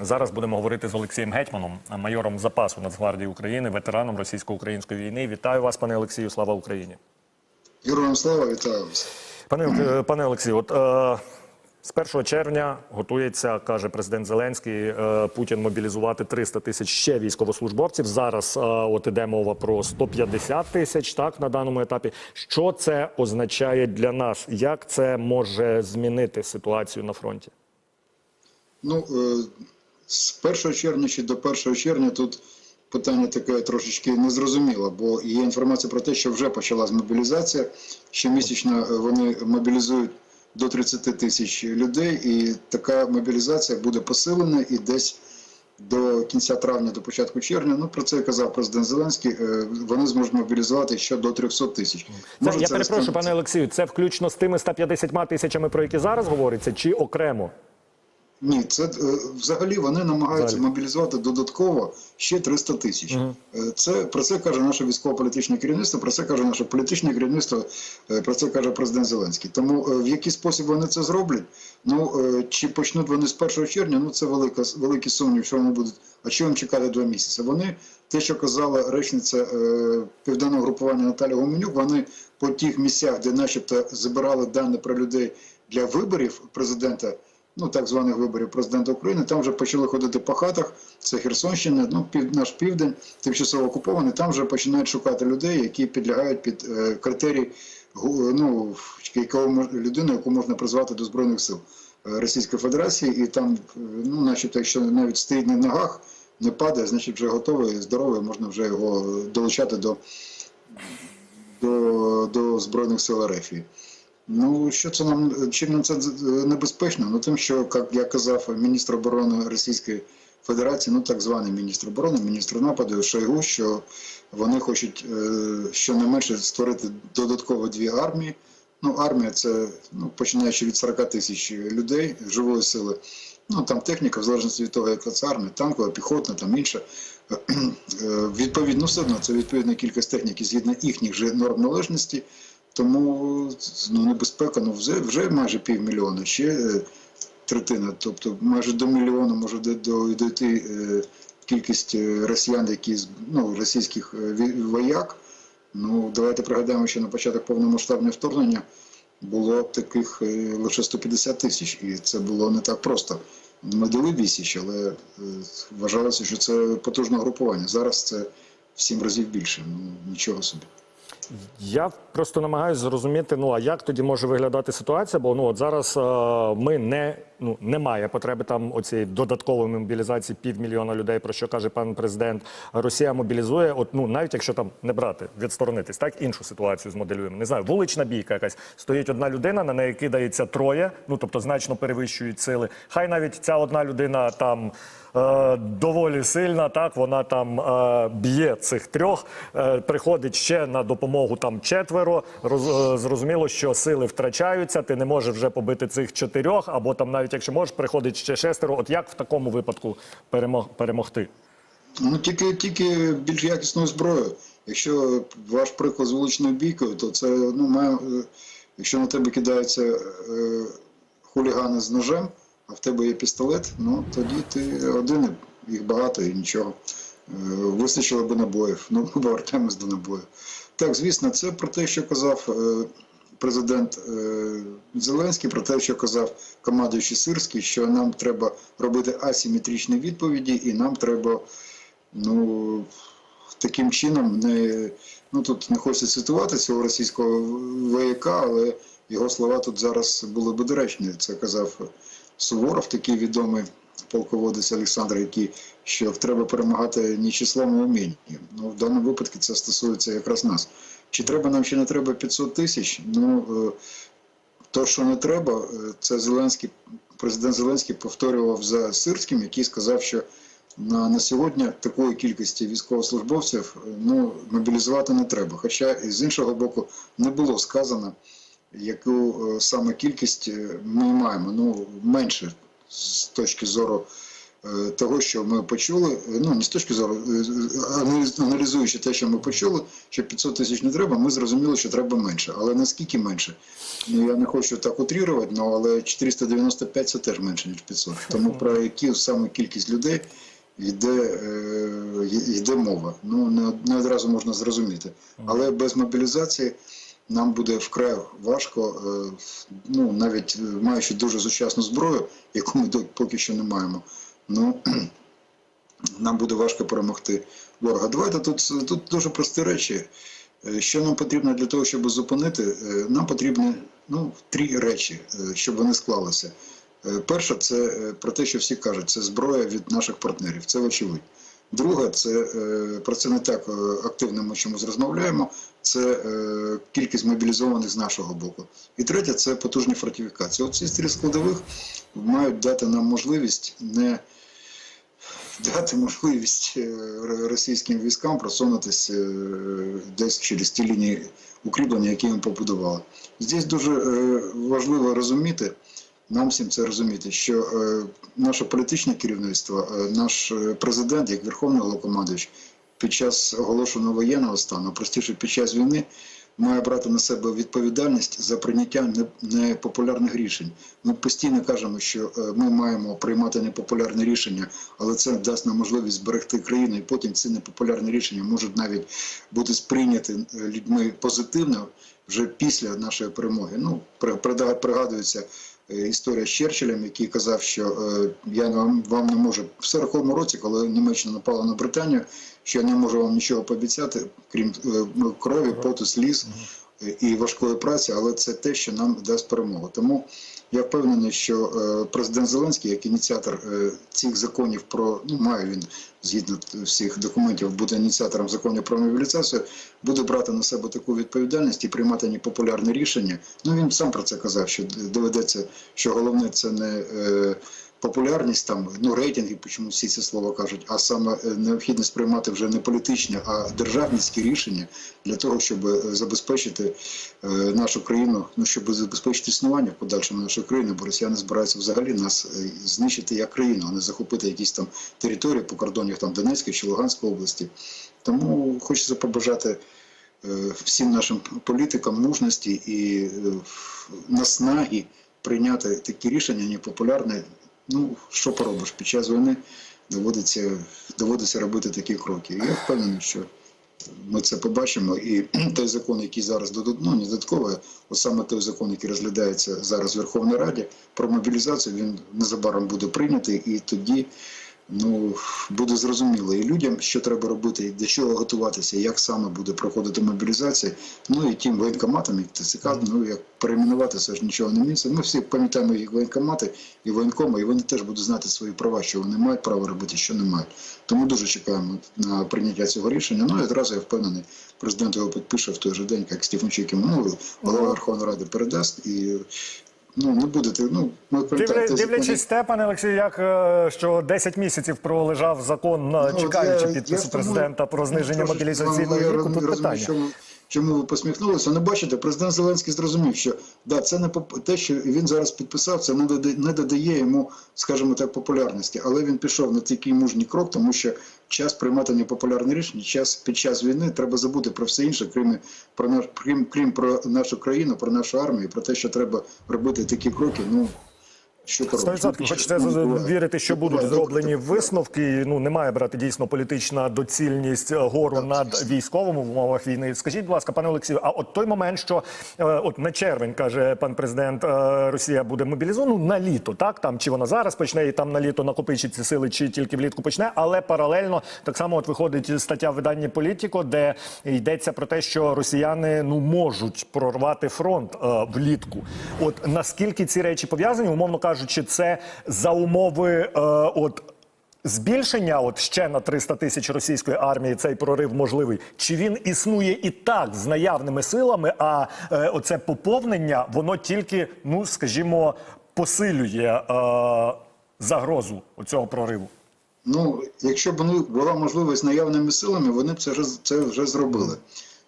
Зараз будемо говорити з Олексієм Гетьманом, майором запасу Нацгвардії України, ветераном російсько-української війни. Вітаю вас, пане Олексію. Слава Україні. Героям слава, вітаю вас. Пане, пане Олексію, от е, з 1 червня готується, каже президент Зеленський, е, Путін мобілізувати 300 тисяч ще військовослужбовців. Зараз е, от іде мова про 150 тисяч. Так на даному етапі. Що це означає для нас? Як це може змінити ситуацію на фронті? Ну, е, з 1 червня чи до 1 червня тут питання таке трошечки незрозуміло, бо є інформація про те, що вже почалась мобілізація. Щомісячно е, вони мобілізують до 30 тисяч людей, і така мобілізація буде посилена і десь до кінця травня, до початку червня. Ну про це казав президент Зеленський. е, Вони зможуть мобілізувати ще до 300 тисяч. Це, Може, я перепрошую, пане Олексію. Це включно з тими 150 тисячами, про які зараз говориться, чи окремо? Ні, це е, взагалі вони намагаються Взагалі. мобілізувати додатково ще 300 тисяч. Е, Це про це каже наше військово-політичне керівництво, про це каже наше політичне керівництво, е, про це каже президент Зеленський. Тому в який спосіб вони це зроблять? Ну чи почнуть вони з 1 червня? Ну це велика великий сумнів, що вони будуть. А що їм чекати два місяці? Вони те, що казала речниця е, південного групування Наталя Гуменюк, вони по тих місцях, де, начебто, забирали дані про людей для виборів президента ну так званих виборів президента України. Там вже почали ходити по хатах. Це Херсонщина, ну пів наш південь, тимчасово окупований. Там вже починають шукати людей, які підлягають під е, критерій гу- ну, якого людину, яку можна призвати до збройних сил е, Російської Федерації, і там, е, ну, начебто, якщо навіть стоїть на ногах, не падає, значить вже готовий, здоровий, можна вже його долучати до, до, до збройних сил РФ. Ну, що це нам чим нам це е, небезпечно? Ну тим, що як я казав, міністр оборони Російської Федерації, ну так званий міністр оборони, міністр нападу Шойгу, що вони хочуть е, щонайменше створити додатково дві армії. Ну, армія це ну, починаючи від 40 тисяч людей живої сили. Ну там техніка, в залежності від того, яка це армія, танкова, піхотна, там інша. Е, Відповідно, все одно це відповідна кількість техніки згідно їхніх же норм належності. Тому ну, небезпека ну, вже, вже майже півмільйона, ще е, третина. Тобто майже до мільйона може до- до- дойти е, кількість е, росіян, які ну, російських вояк. Ну, давайте пригадаємо, що на початок повномасштабного вторгнення було таких лише 150 тисяч, і це було не так просто. Ми дали вісіч, але вважалося, що це потужне групування. Зараз це в сім разів більше. Ну нічого собі. Я просто намагаюся зрозуміти, ну а як тоді може виглядати ситуація? Бо ну от зараз е, ми не ну немає потреби там оцієї додаткової мобілізації півмільйона людей, про що каже пан президент. Росія мобілізує. От ну навіть якщо там не брати, відсторонитись, так іншу ситуацію змоделюємо. Не знаю, вулична бійка якась стоїть одна людина, на неї кидається троє, ну тобто значно перевищують сили. Хай навіть ця одна людина там. е, Доволі сильна, так вона там е, б'є цих трьох, е, приходить ще на допомогу там четверо. Роз, е, зрозуміло, що сили втрачаються. Ти не можеш вже побити цих чотирьох, або там, навіть якщо можеш, приходить ще шестеро. От як в такому випадку перемог, перемогти? Ну тільки тільки більш якісною зброєю. Якщо ваш приклад з вуличною бійкою, то це ну має, е, якщо на тебе кидаються е, хулігани з ножем, а в тебе є пістолет, ну тоді ти один, їх багато і нічого. Е, Вистачило би набоїв. Ну, повертаємось до набоїв. Так, звісно, це про те, що казав е, президент е, Зеленський, про те, що казав командуючий Сирський, що нам треба робити асиметричні відповіді, і нам треба ну, таким чином не ну тут не хочеться цитувати цього російського вояка, але його слова тут зараз були би доречні. Це казав Суворов, такий відомий полководець Олександр, який що треба перемагати не числом, а умінням. Ну, в даному випадку це стосується якраз нас. Чи треба нам, чи не треба 500 тисяч? Ну е, то, що не треба, е, це Зеленський, президент Зеленський повторював за Сирським, який сказав, що на, на сьогодні такої кількості військовослужбовців е, ну, мобілізувати не треба. Хоча з іншого боку не було сказано, яку саме кількість ми маємо. Ну, менше з точки зору того, що ми почули, е, ну не з точки зору е, аналізуючи те, що ми почули, що 500 тисяч не треба, ми зрозуміли, що треба менше. Але наскільки менше? Ну я не хочу так утрірувати, ну, але 495 це теж менше ніж 500. Тому про яку саме кількість людей йде, е, йде мова. Ну не, не одразу можна зрозуміти. Але без мобілізації нам буде вкрай важко, е, ну навіть е, маючи дуже сучасну зброю, яку ми поки що не маємо. Ну нам буде важко перемогти ворога. Давайте тут, тут дуже прості речі. Е, Що нам потрібно для того, щоб зупинити? Е, Нам потрібні ну, три речі, е, щоб вони склалися. Перше, це про те, що всі кажуть, це зброя від наших партнерів. Це очевидь. Друге, це е, про це не так е, активно ми чомусь розмовляємо. Це е, кількість мобілізованих з нашого боку. І третє це потужні фортифікації. От ці три складових мають дати нам можливість не дати можливість російським військам просунутися десь через ті лінії укріплення, які ми побудували. Здесь дуже важливо розуміти, нам всім це розуміти, що е, наше політичне керівництво, е, наш е, президент, як верховний головнокомандуючий, під час оголошеного воєнного стану, простіше під час війни, має брати на себе відповідальність за прийняття непопулярних рішень. Ми постійно кажемо, що е, ми маємо приймати непопулярні рішення, але це дасть нам можливість зберегти країну, і потім ці непопулярні рішення можуть навіть бути сприйняті е, людьми позитивно вже після нашої перемоги. Ну, пригадується історія з Черчиллем, який казав, що е, я вам, не можу в 40-му році, коли Німеччина напала на Британію, що я не можу вам нічого пообіцяти, крім е, ну, крові, поту, сліз е, і важкої праці, але це те, що нам дасть перемогу. Тому я впевнений, що е, президент Зеленський, як ініціатор е, цих законів про ну має він згідно всіх документів бути ініціатором законів про мобілізацію, буде брати на себе таку відповідальність і приймати непопулярні рішення. Ну він сам про це казав, що доведеться, що головне це не е, популярність, там ну рейтинги, чому всі ці слова кажуть, а саме е, необхідність приймати вже не політичні, а державницькі рішення для того, щоб е, забезпечити е, нашу країну, ну щоб забезпечити існування в подальшому нашої країни, бо росіяни збираються взагалі нас знищити як країну, а не захопити якісь там території по кордонах там Донецької чи Луганської області. Тому хочеться побажати всім нашим політикам мужності і наснаги прийняти такі рішення непопулярні. Ну, що поробиш, під час війни доводиться, доводиться робити такі кроки. Я впевнений, що ми це побачимо. І той закон, який зараз ну, не додатково, от саме той закон, який розглядається зараз в Верховній Раді, про мобілізацію, він незабаром буде прийнятий, і тоді ну, буде зрозуміло і людям, що треба робити, і до чого готуватися, як саме буде проходити мобілізація. Ну і тим воєнкоматам, як ТЦК, ну як перейменувати, це ж нічого не місце. Ми всі пам'ятаємо їх воєнкомати і воєнкоми, і вони теж будуть знати свої права, що вони мають право робити, що не мають. Тому дуже чекаємо на прийняття цього рішення. Ну і одразу я впевнений, президент його підпише в той же день, як Стефанчук йому ну, голова Верховної Ради передасть і. Ну, не будете. Ну, ми Дивля, дивлячись те, пане Олексію, як е, що 10 місяців пролежав закон, на Ну, чекаючи я- підпису я президента про зниження мобілізаційного віку. Тут питання. Чому, чому ви посміхнулися? Ну, бачите, президент Зеленський зрозумів, що да, це не поп- те, що він зараз підписав, це не додає, не додає йому, скажімо так, популярності. Але він пішов на такий мужній крок, тому що час приймати непопулярні рішення, час під час війни треба забути про все інше, крім про наш, крім, крім про нашу країну, про нашу армію, про те, що треба робити такі кроки. Ну що поробиш? 100% хочеться ну, буває. вірити, що будуть зроблені висновки. Ну немає брати дійсно політична доцільність е, гору над військовим в умовах війни. Скажіть, будь ласка, пане Олексію, а от той момент, що е, от на червень каже пан президент, е, Росія буде мобілізована ну, на літо, так там чи вона зараз почне і там на літо накопичить ці сили, чи тільки влітку почне, але паралельно так само от виходить стаття в виданні Політіко, де йдеться про те, що росіяни ну можуть прорвати фронт влітку. От наскільки ці речі пов'язані, умовно кажучи, це за умови е, от. Збільшення, от ще на 300 тисяч російської армії, цей прорив можливий. Чи він існує і так з наявними силами? А е, оце поповнення, воно тільки, ну скажімо, посилює е, загрозу цього прориву. Ну, якщо б була можливість наявними силами, вони б це вже, це вже зробили.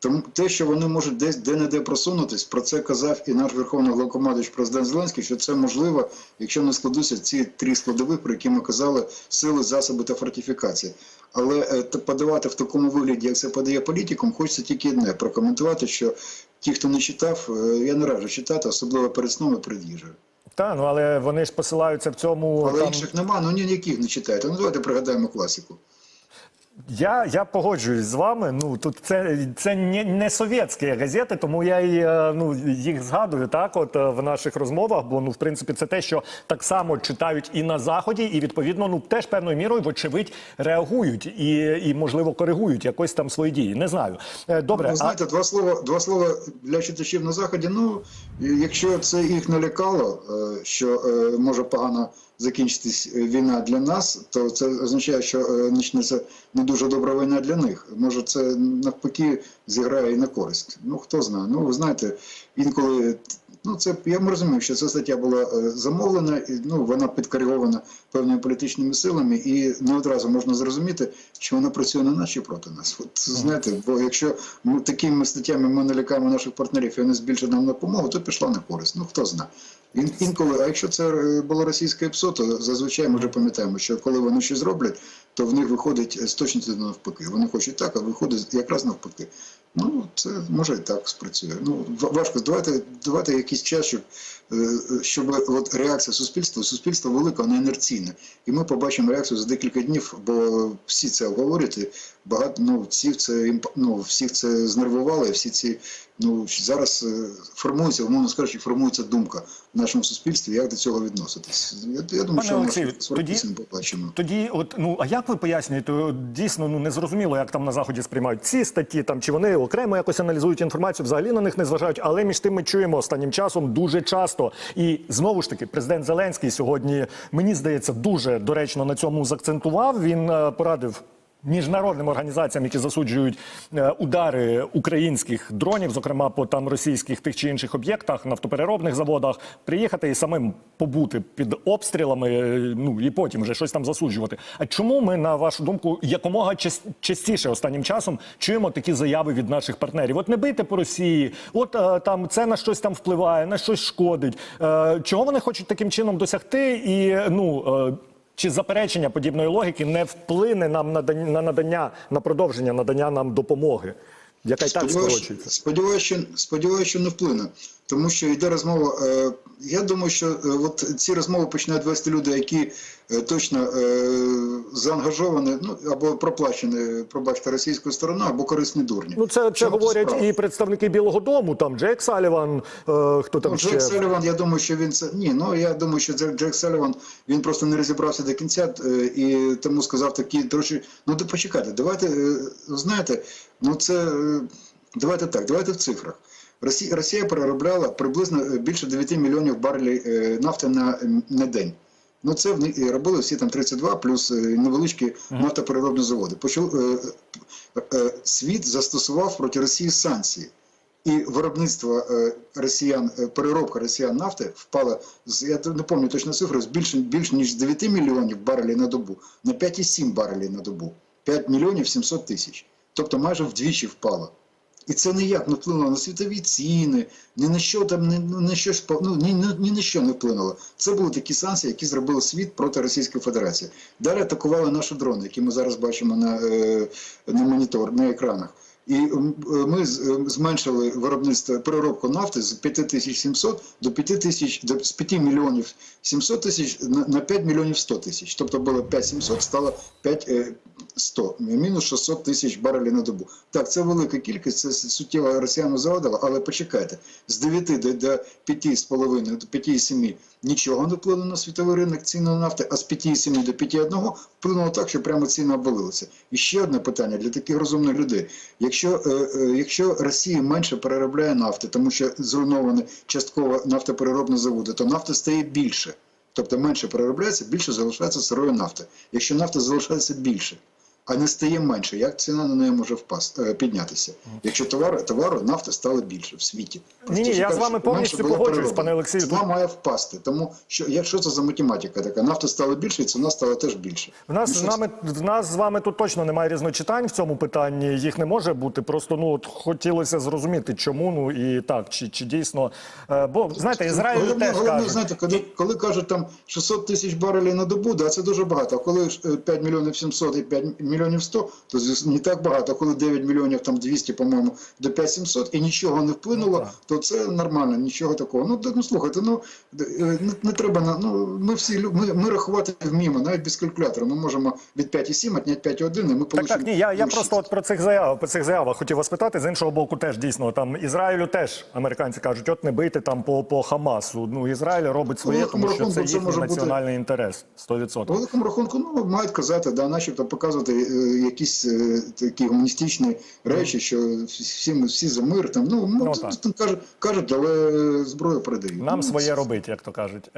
Тому те, що вони можуть десь де-не-де просунутись, про це казав і наш верховний головкомандуючий президент Зеленський, що це можливо, якщо не складуться ці три складові, про які ми казали: сили, засоби та фортифікації. Але е, подавати в такому вигляді, як це подає політикум, хочеться тільки одне прокоментувати, що ті, хто не читав, е, я не раджу читати, особливо перед сном і перед їжею. Та ну але вони ж посилаються в цьому. Але там... інших нема, ну ні, ніяких не читайте. Ну давайте пригадаємо класику. Я, я погоджуюсь з вами. Ну тут це, це не, не совєтські газети, тому я і е, ну їх згадую так, от е, в наших розмовах. Бо ну в принципі це те, що так само читають і на заході, і відповідно ну теж певною мірою, вочевидь, реагують і, і можливо коригують якось там свої дії. Не знаю. Е, Добре, Ви знаєте, два слова, два слова для читачів на заході. Ну, якщо це їх налякало, що може погано закінчитись е, війна для нас, то це означає, що е, почнеться не дуже добра війна для них. Може, це навпаки зіграє і на користь. Ну хто знає. Ну ви знаєте, інколи. Ну, це я розумію, що ця стаття була е, замовлена, і ну вона підкоригована певними політичними силами, і не одразу можна зрозуміти, чи вона працює на нас чи проти нас. От знаєте, бо якщо ми такими статтями ми налякаємо наших партнерів і вони збільшать нам допомогу, то пішла на користь. Ну хто знає. Ін, інколи, а якщо це е, було російське ПСО, то зазвичай ми вже пам'ятаємо, що коли вони щось роблять, то в них виходить з точністю навпаки. Вони хочуть так, а виходить якраз навпаки. Ну, це може і так спрацює. Ну, важко. Давайте, давайте якийсь час, щоб, е, щоб от реакція суспільства, суспільство велике, воно інерційне. І ми побачимо реакцію за декілька днів, бо всі це обговорюють. і Багато ну, всіх це ну, всіх це знервувало, і всі ці ну зараз е, формується, умовно скажучи, формується думка в нашому суспільстві, як до цього відноситись. Я, я думаю, Пане що Олексію, ми тоді- побачимо. Тоді, от ну а як ви пояснюєте? Дійсно, ну незрозуміло, як там на заході сприймають ці статті, там чи вони окремо якось аналізують інформацію, взагалі на них не зважають. Але між тим ми чуємо останнім часом дуже часто. І знову ж таки, президент Зеленський сьогодні мені здається дуже доречно на цьому закцентував. Він е, порадив. Міжнародним організаціям, які засуджують е, удари українських дронів, зокрема по там російських тих чи інших об'єктах, нафтопереробних заводах, приїхати і самим побути під обстрілами, е, ну і потім вже щось там засуджувати. А чому ми, на вашу думку, якомога частіше останнім часом чуємо такі заяви від наших партнерів? От не бийте по Росії, от е, там це на щось там впливає, на щось шкодить. Чого вони хочуть таким чином досягти? І ну. Чи заперечення подібної логіки не вплине нам на надання на продовження надання нам допомоги, яка й так скорочується? Сподіваюся, що, сподіваюся, що не вплине. Тому що йде розмова. Е, я думаю, що е, от ці розмови починають вести люди, які точно е, заангажовані, ну або проплачені, пробачте, російською стороною, або корисні дурні. Ну це, це говорять справа? і представники Білого Дому, там Джек Саліван, е, хто там Ну, ще Джек Саліван, я думаю, що він це ні. Ну я думаю, що Джек, Джек Саліван він просто не розібрався до кінця е, і тому сказав такі трошки. Ну то почекайте, давайте е, знаєте, ну це е, давайте так, давайте в цифрах. Росія, Росія переробляла приблизно е, більше 9 мільйонів барелів е, нафти на, на день. Ну це робили всі там 32 плюс е, невеличкі нафтопереробні заводи. Почав е, е, світ застосував проти Росії санкції. І виробництво е, росіян, переробка росіян нафти впала з я не пам'ятаю точно цифру, з більше, більш ніж з 9 мільйонів барелів на добу на 5,7 барелів на добу. 5 мільйонів 700 тисяч. Тобто майже вдвічі впало. І це ніяк не вплинуло на світові ціни, ні на що там ні, ні на що ну, ні, ні на що не вплинуло. Це були такі санкції, які зробили світ проти Російської Федерації. Далі атакували наші дрони, які ми зараз бачимо на, е, на монітор, на екранах. І е, ми е, зменшили виробництво переробку нафти з 5700 до 5000, до з 5 мільйонів 700 тисяч на, на 5 мільйонів 100 тисяч. Тобто було 5700, стало 5100, мінус 600 тисяч барелів на добу. Так, це велика кількість, це суттєво росіян завадило, але почекайте, з 9 до, до 5,5, до 5,7 нічого не вплинуло на світовий ринок ціни на нафти, а з 5,7 до 5,1 вплинуло так, що прямо ціни обвалилися. І ще одне питання для таких розумних людей. Якщо, е, е, якщо Росія менше переробляє нафти, тому що зруйновані частково нафтопереробні заводи, то нафти стає більше. Тобто менше переробляється, більше залишається сирої нафти. Якщо нафта залишається більше. А не стає менше. Як ціна на неї може впасти е, піднятися? Якщо товари товару нафти стало більше в світі. Ні, ні, я з вами повністю погоджуюсь, пане Олексію. Ціна має впасти. Тому що якщо це за математика така, нафта стала більше, і ціна стала теж більше. В нас, Ну, з нами, в нас з вами тут точно немає різночитань в цьому питанні. Їх не може бути. Просто ну от хотілося зрозуміти, чому ну і так, чи, чи дійсно. Е, бо знаєте, Ізраїль головне, теж головне, каже. знаєте, коли, коли кажуть там 600 тисяч барелів на добу, да, це дуже багато. А коли ж, е, 5 мільйонів 700 і 5 мільйонів 100, то звісно, не так багато. Коли 9 мільйонів там 200, по-моєму, до 5 700 і нічого не вплинуло, Ну, то це нормально, нічого такого. Ну, ну слухайте, ну е, не, не треба на ну ми всі ми, ми рахувати вміємо, навіть без калькулятора. Ми можемо від 5,7 відняти 5,1, і ми Так, так, ні, я, я просто от про цих заяв, про цих заявах хотів вас питати. З іншого боку, теж дійсно там Ізраїлю теж американці кажуть, от не бийте там по, по Хамасу. Ну Ізраїль робить своє, великому тому що це рахунку це їхній може бути- національний інтерес. 100%. По великому рахунку, ну мають казати, да, начебто показувати якісь е, такі гуманістичні речі, що всі ми всі за мир. Там ну, ну, Ну, там кажуть, кажуть, але зброю передають. Нам Ну, своє робить, як то кажуть. Е,